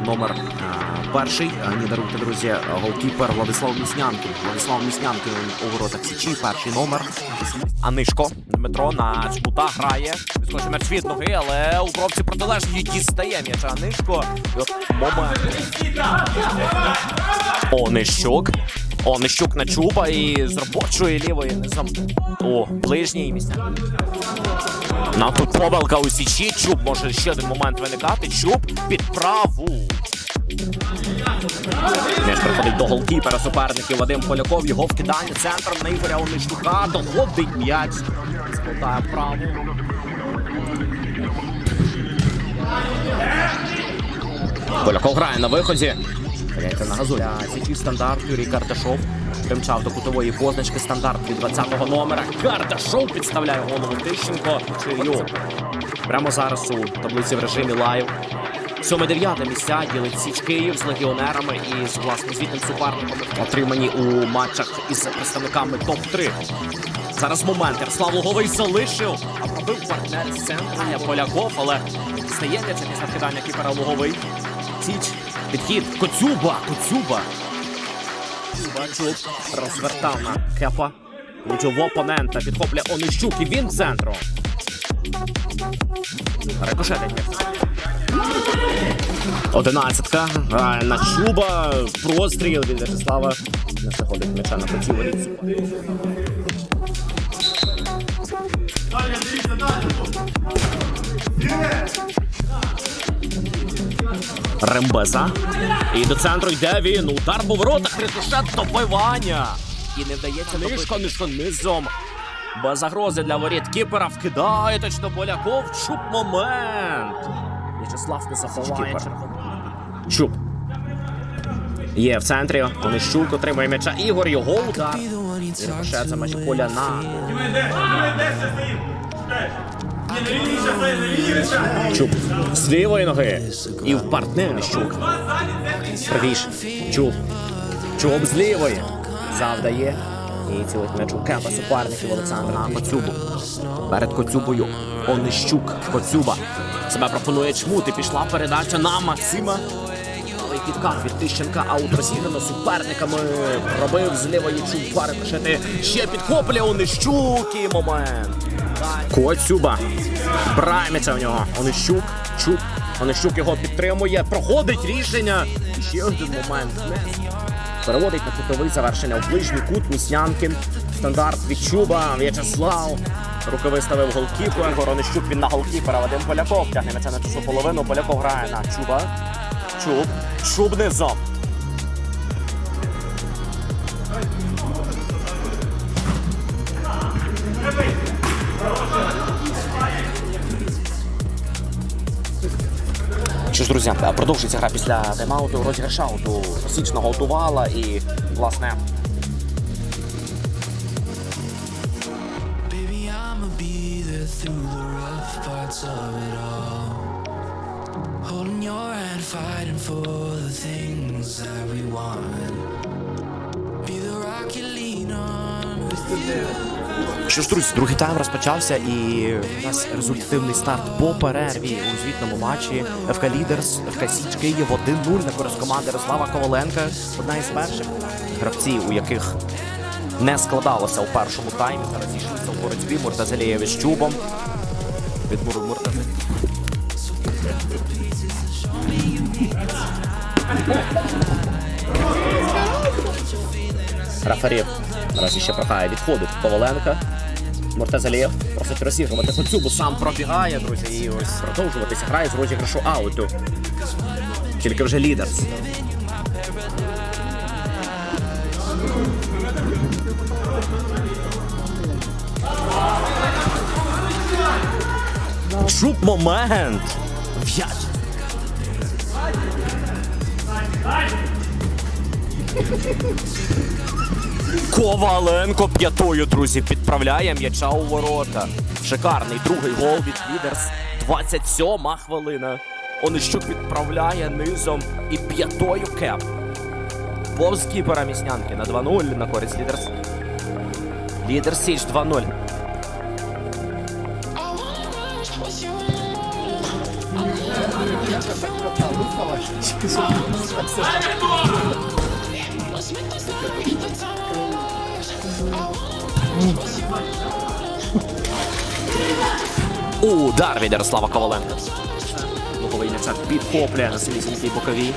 номер перший. А, Не даруйте, друзі, голкіпер Владислав Міснянкін. Владислав Міснянкін у воротах Січі, перший номер. Анишко Дмитро на чмута грає. Відскочить м'яч від ноги, але у бровці протилежні дістає м'яча Анишко. Момент. Онищук. Онищук на чуба і з робочої лівої. О, ближній місця. На тут помилка у січі. Чуб може ще один момент виникати. Чуб під праву. М'яч приходить до голкіпера суперників Вадим Поляков. Його вкидання центром на Ігоря Онищука. Доходить м'яч. Складає вправо. Поляков грає на виході. Поляється на газу. Для січі стандарт Юрій Карташов. Примчав до кутової позначки стандарт від 20-го номера. Карташов підставляє голову Тищенко. Чию. Прямо зараз у таблиці в режимі лайв. 7-9 місця ділить Січ Київ з легіонерами і з власне звітним суперником, отримані у матчах із представниками топ-3. Зараз момент. Ярослав Луговий залишив, а пробив партнер з центра Поляков, але стає м'яч після вкидання кіпера Луговий. Січ, підхід, Коцюба, Коцюба. Бачук розвертав на кепа. Влучив опонента, підхоплює Онищук і він центром. Рикошетить. Одинадцятка. На Чуба. Простріл від В'ячеслава. Не заходить м'яча на Коцюбу. Рембеза. І до центру йде він. Удар по воротах, рикошет добивання. І не вдається нишко, нишко низом. Без загрози для воріт кіпера вкидає точно Поляков. Чуб момент. В'ячеслав не заховає. Чуб. Є в центрі. Онищук отримує м'яча. Ігор його удар. І рикошет за межі поля на. Чуб з лівої ноги. І в партнер щук. Правіше. Чуб. Чуб з лівої. Завдає. І цілить м'яч кепа суперників Олександра Коцюбу. Перед Коцюбою Онищук. Коцюба. Себе пропонує чмути. Пішла передача на Максима. Але підкат від Тищенка аут розіграно суперниками. Пробив з лівої чуб два рикошети. Ще підхоплює Онищук і момент. Коцюба. Брайміться в нього. Онищук. Чуб. Онищук його підтримує. Проходить рішення. І ще один момент. Переводить на кутовий завершення у ближній кут Міснянкін. Стандарт від Чуба. В'ячеслав. Руки виставив голкіпер. Воронищук він на голкіпера. Вадим Поляков тягне на чужу половину. Поляков грає на Чуба. Чуб. Чуб низом. Що ж, друзі, продовжується гра після тайм-ауту, розіграш ауту. Січ наготувала і, власне, Baby, I'ma be there through the rough parts of it all. Holding fighting for the things that we want. Be the rock you lean on with you. Що ж, друзі, другий тайм розпочався і у нас результативний старт по перерві у звітному матчі ФК Лідерс, ФК Січ Київ 1-0 на користь команди Ярослава Коваленка. Одна із перших гравців, у яких не складалося у першому таймі. Зараз зійшлися у боротьбі Муртазалієві з Чубом. Від Мур- Муртази. Рафарів наразі ще прохає відходить Коваленка. Мортазалєв просить розігрувати Коцюбу, сам пробігає, друзі, і ось продовжуватися грає з розіграшу ауту. Тільки вже лідерс. Чуб момент. В'ять. Коваленко п'ятою, друзі, підправляє м'яча у ворота. Шикарний другий гол від лідерс. 27 хвилина. Онищук відправляє низом і п'ятою кеп. Повз кіпера Міснянки на 2-0 на користь лідерс. Лідер Січ 2-0. Удар від Ярослава Коваленка. Луговий м'ячак підхоплює на силісінькій боковій.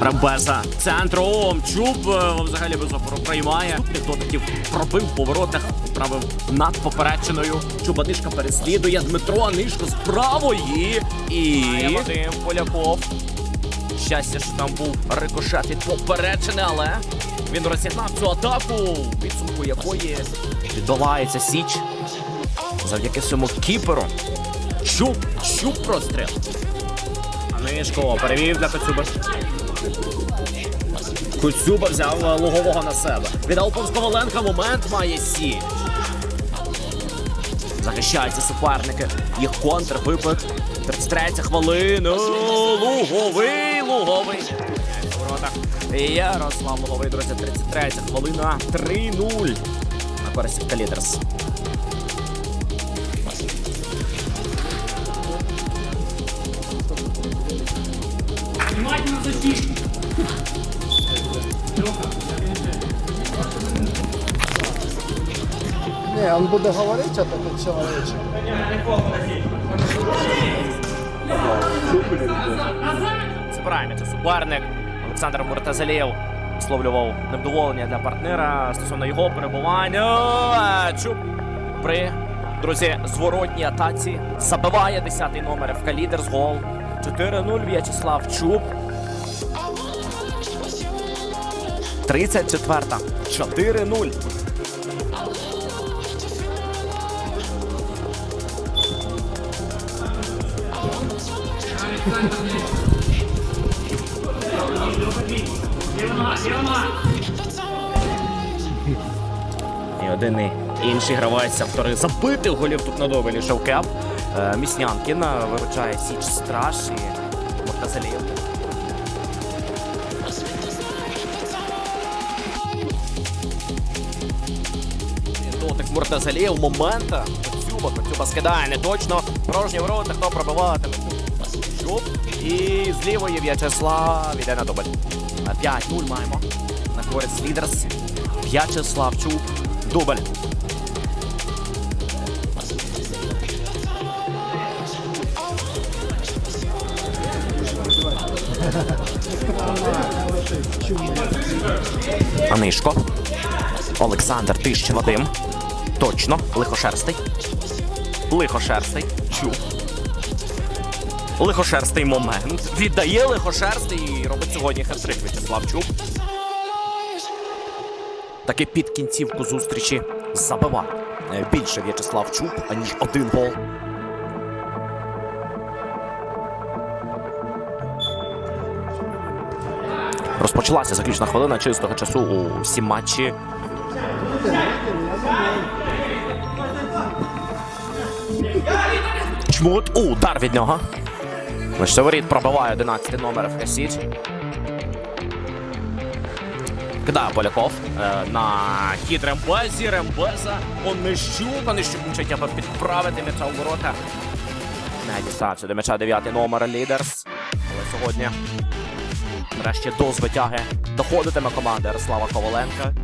Рамбеса центром. Чуб е, взагалі без опору приймає. Ніхто таких пробив в поворотах, правив над поперечиною. Чубанишка переслідує Дмитро Анишко з правої. І Вадим Поляков. Щастя, що там був рикошет від поперечини, але він розігнав цю атаку, підсумку якої відбувається Січ. Завдяки цьому кіперу. Чуб, чуб простріл. Анишко перевів для Коцюби. Коцюба взяв е, лугового на себе. Віддав повз Коваленка. Момент має сі. Захищаються суперники. Їх контр випад. 33 хвилина. Луговий, луговий. Ярослав Луговий, друзі, 33 хвилина. 3-0. На користь Калідерс. Он буде говорить, а такой человечек. Забирає м'яч суперник. Олександр Муртазалєв висловлював невдоволення для партнера стосовно його перебування. Чуб при друзі зворотній атаці забиває 10-й номер в калідер з гол. 4-0 В'ячеслав Чуб. 34-та. 4-0. І один і інший гравець автори забитих голів тут на добелі Шовкеп. Е, Міснянкін е, виручає Січ Страж і Муртазалієв. Дотик Муртазалієв момента. Коцюба, Коцюба скидає не точно. Порожні ворота, хто пробиватиме. Чуб. І з лівої В'ячеслав іде на дубль. Е, 5-0 маємо. На користь лідерс. В'ячеслав Чуб. Дубль. Анишко. Олександр Тищ Вадим. Точно. Лихошерстий. Лихошерстий. Лихошерстий момент. Віддає лихошерстий і робить сьогодні хет-трик. Таки під кінцівку зустрічі забиває Е, більше В'ячеслав Чуб, аніж один гол. Розпочалася заключна хвилина чистого часу у всі матчі. Чмут. Удар від нього. Вищеворіт пробиває 11 номер в Касіч. Кидає Поляков е, на хід Рембезі. Рембеза. Онищук. Онищук мчить, аби підправити м'яча у ворота. Не дістався до м'яча 9 номер лідерс. Але сьогодні нарешті до звитяги доходитиме команда Ярослава Коваленка.